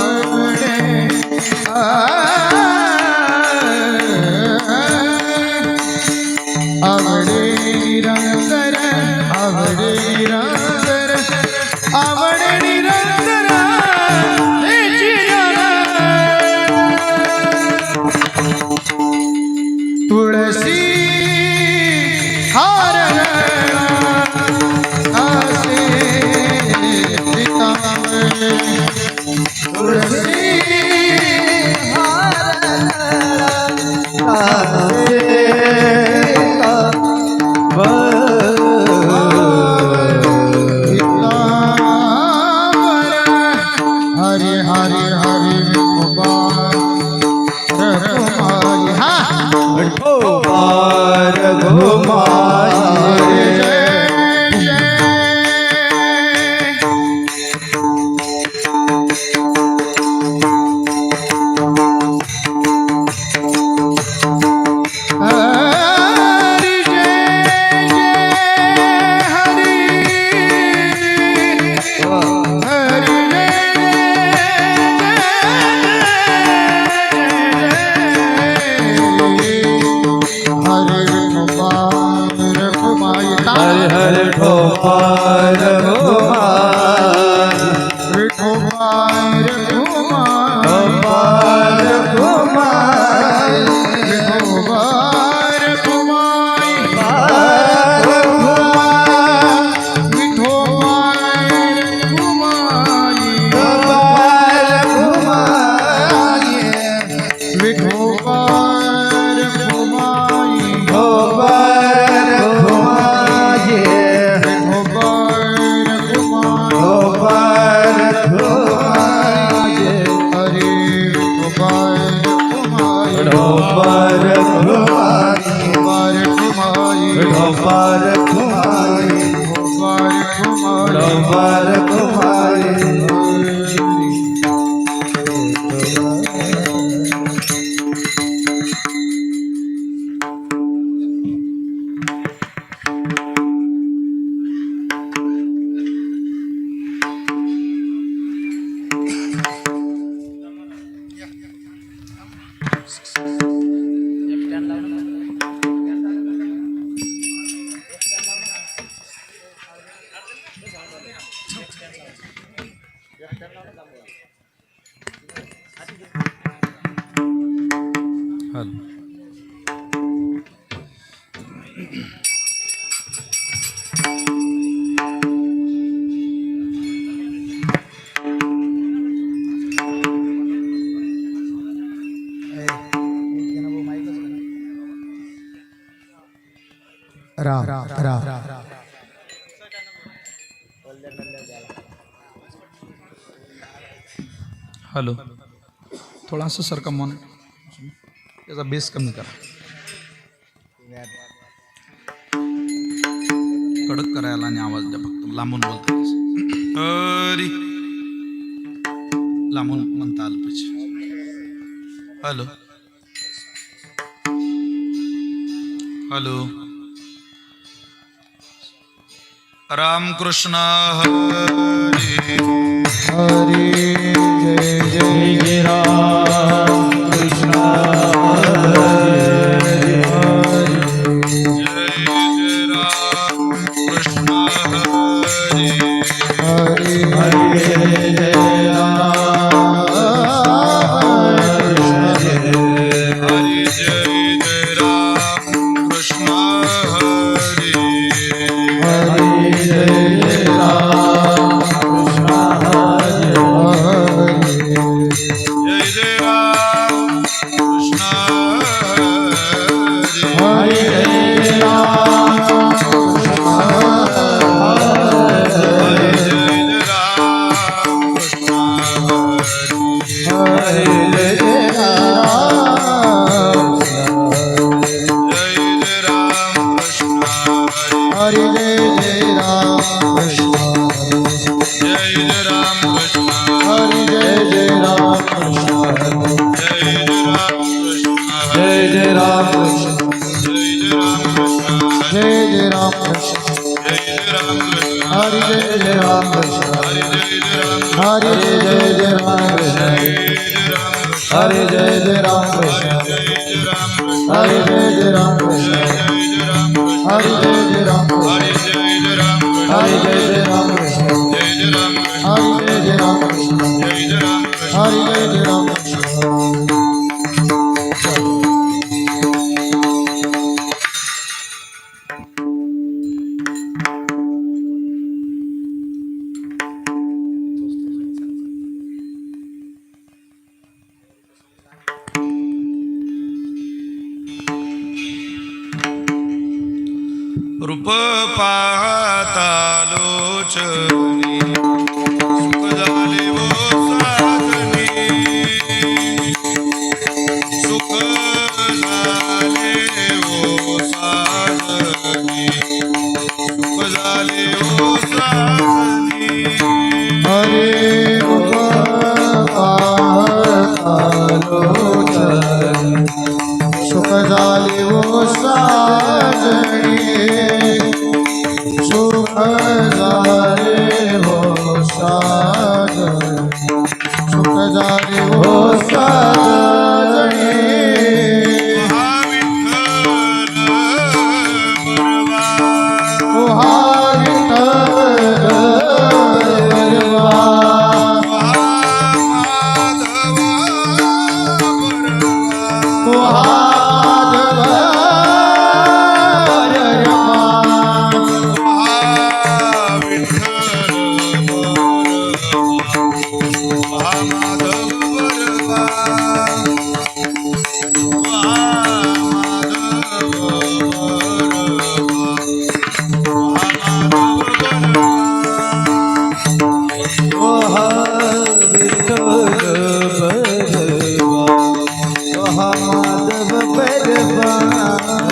आवडे राम असं सर मन? त्याचा बेस कमी करा. कडक करायला आणि आवाज द्या फक्त. लांबून बोलता लांबून म्हणता आलं पाहिजे. हॅलो. हॅलो. रामकृष्ण हरी. हरी जय जय বাবা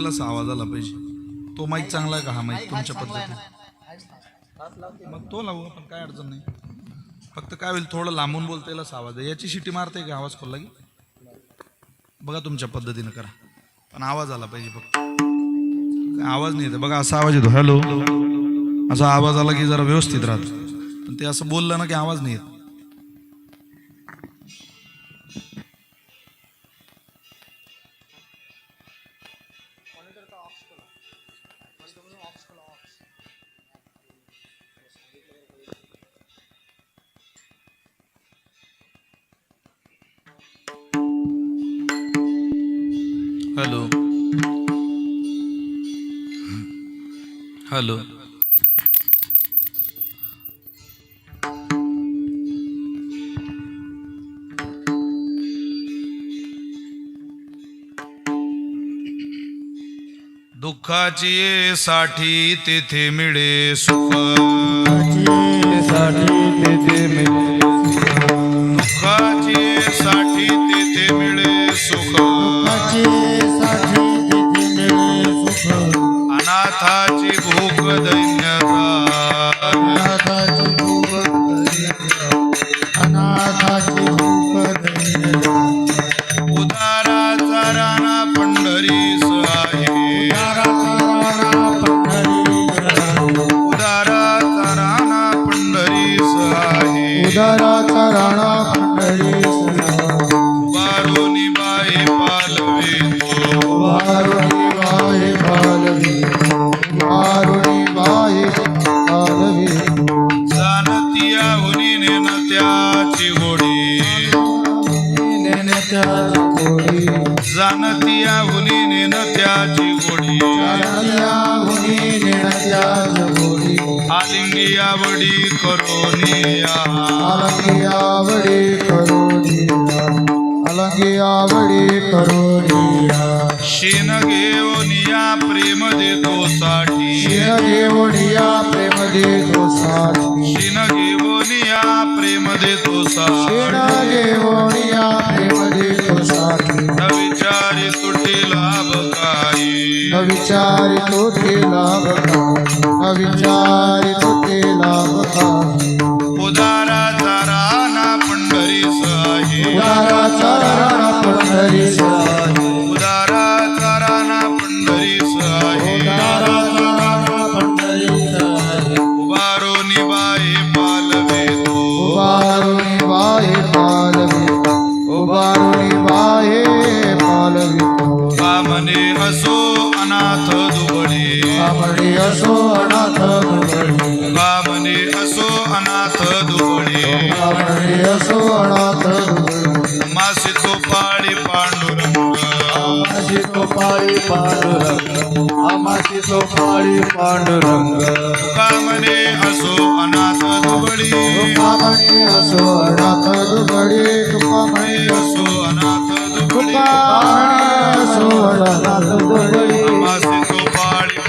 थांबून बोलतेलाच आवाज आला पाहिजे. तो माईक चांगला आहे का? हा माईक तुमच्या पद्धतीने मग तो लावू आपण काय अडचण नाही. फक्त काय होईल थोडं लांबून बोलतेलाच आवाज आहे याची शिटी मारते का? आवाज खोलला की? बघा तुमच्या पद्धतीनं करा. पण आवाज आला पाहिजे फक्त. आवाज नाही येत. बघा असा आवाज येतो. हॅलो. असा आवाज आला की जरा व्यवस्थित राहत. पण ते असं बोललं ना की आवाज नाही येत. हॅलो. हॅलो. दुःखाची साठी तेथे मिळे सुख. साठी तेथे मिळे दुःखाची साठी तेथे मिळे सुख. अनाथाची भूक दैन्यता अलंगी आवडी करोनिया शीन घेऊनिया प्रेम देतो साठी. शिर देवडिया प्रेम देतो साथी शीन घेऊनिया प्रेम देतो साठी. देवडिया प्रेम देतो साथी न विचारी तुटी लाभ काही. न विचारी तो ते लाभ काही. न विचारी तो ते लाभ काही. उदाराचा पांडुरंग आमाशी तो पाळी पांडुरंग कामने असो अनाथ दुबळे तुकामणी असो अनाथ दुबळी तुकामणी असो अनाथ दुबळी असो अनाथ दुबळी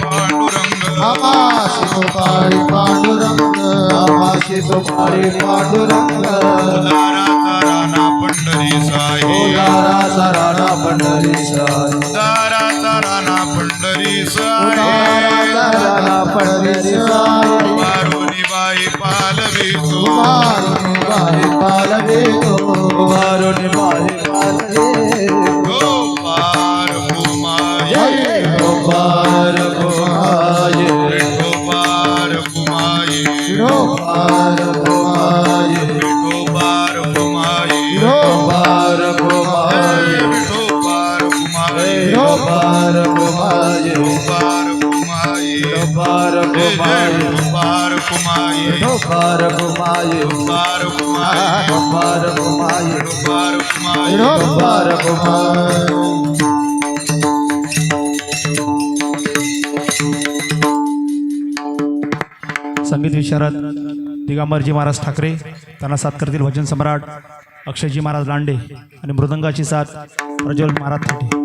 पांडुरंग। आमाशी तुपाळी पांडुरंग आमाशी तुपाळी पांडुरंग दाराचा राणा पंढरी साई। उदाराचा राणा पंढरी साई पंढरी साई राणा पंढरी साई वारुणी बाई पालवी तू मारुनी बाई पालवे तो मारुनी बाई पालवे संगीत विशारद दिगंबरजी महाराज ठाकरे त्यांना साथ करतील भजन सम्राट अक्षयजी महाराज लांडे आणि मृदंगाची साथ प्रज्वल महाराज थाटे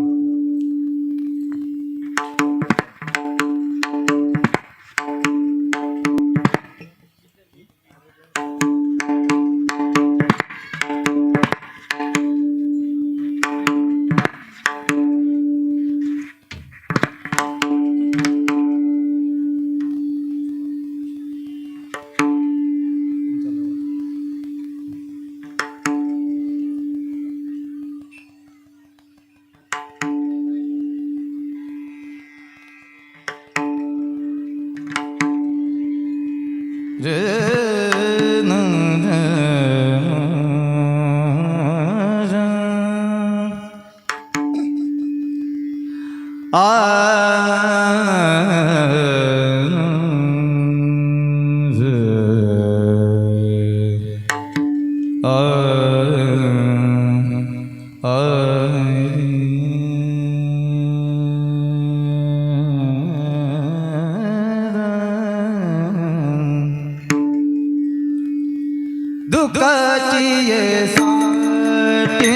दुःखाची ये साटे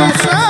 पंढरी